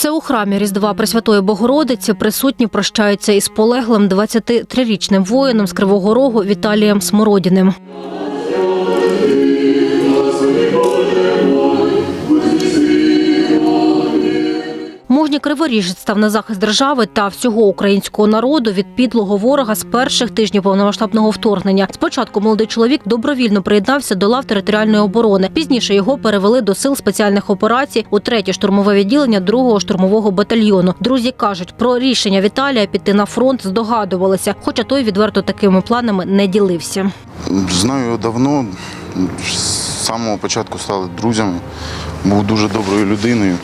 Це у храмі Різдва Пресвятої Богородиці присутні прощаються із полеглим 23-річним воїном з Кривого Рогу Віталієм Смородіним. Мужній криворіжець став на захист держави та всього українського народу від підлого ворога з перших тижнів повномасштабного вторгнення. Спочатку молодий чоловік добровільно приєднався до лав територіальної оборони. Пізніше його перевели до сил спеціальних операцій у третє штурмове відділення другого штурмового батальйону. Друзі кажуть, про рішення Віталія піти на фронт здогадувалися, хоча той відверто такими планами не ділився. Знаю давно, з самого початку стали друзями. Був дуже доброю людиною.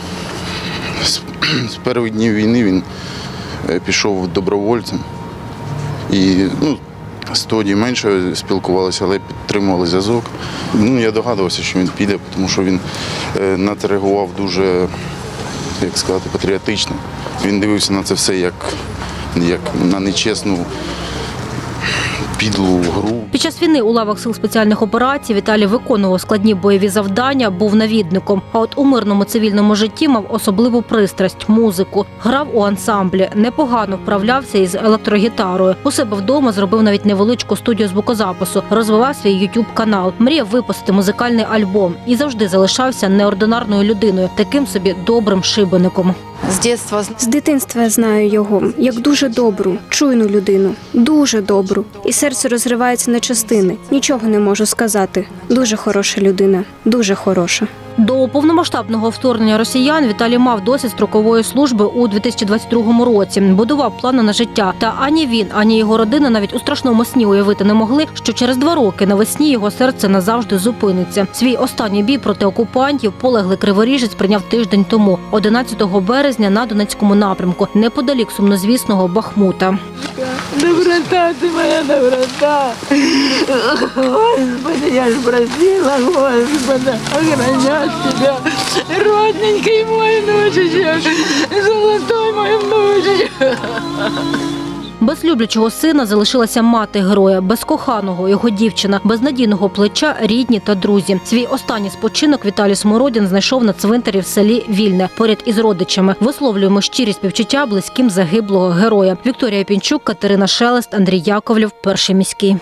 З, перших днів війни він е, пішов добровольцем. І ну, з тоді менше спілкувалися, але підтримували зв'язок. Ну, я догадувався, що він піде, тому що він е, на це реагував дуже, як сказати, патріотично. Він дивився на це все як, як на нечесну підлу гру. Під час війни у лавах сил спеціальних операцій Віталій виконував складні бойові завдання, був навідником. А от у мирному цивільному житті мав особливу пристрасть музику. Грав у ансамблі, непогано вправлявся із електрогітарою. У себе вдома зробив навіть невеличку студію звукозапису, розвивав свій youtube канал, мріяв випустити музикальний альбом і завжди залишався неординарною людиною, таким собі добрим шибеником. З дитинства З дитинства я знаю його як дуже добру, чуйну людину, дуже добру. І серце розривається на частини. Нічого не можу сказати. Дуже хороша людина, дуже хороша. До повномасштабного вторгнення росіян Віталій мав досвід строкової служби у 2022 році. Будував плани на життя. Та ані він, ані його родина навіть у страшному сні уявити не могли, що через два роки навесні його серце назавжди зупиниться. Свій останній бій проти окупантів полеглий криворіжець прийняв тиждень тому, 11 березня на Донецькому напрямку, неподалік сумнозвісного Бахмута. Доброта, ты моя доброта. Господи, я ж просила, Господа, охранять тебя. Родненький мой внучечек, золотой мой внучечек. Без люблячого сина залишилася мати героя, без коханого його дівчина, без надійного плеча, рідні та друзі. Свій останній спочинок Віталій Смородін знайшов на цвинтарі в селі Вільне поряд із родичами. Висловлюємо щирі співчуття близьким загиблого героя. Вікторія Пінчук, Катерина Шелест, Андрій Яковлів, перший міський.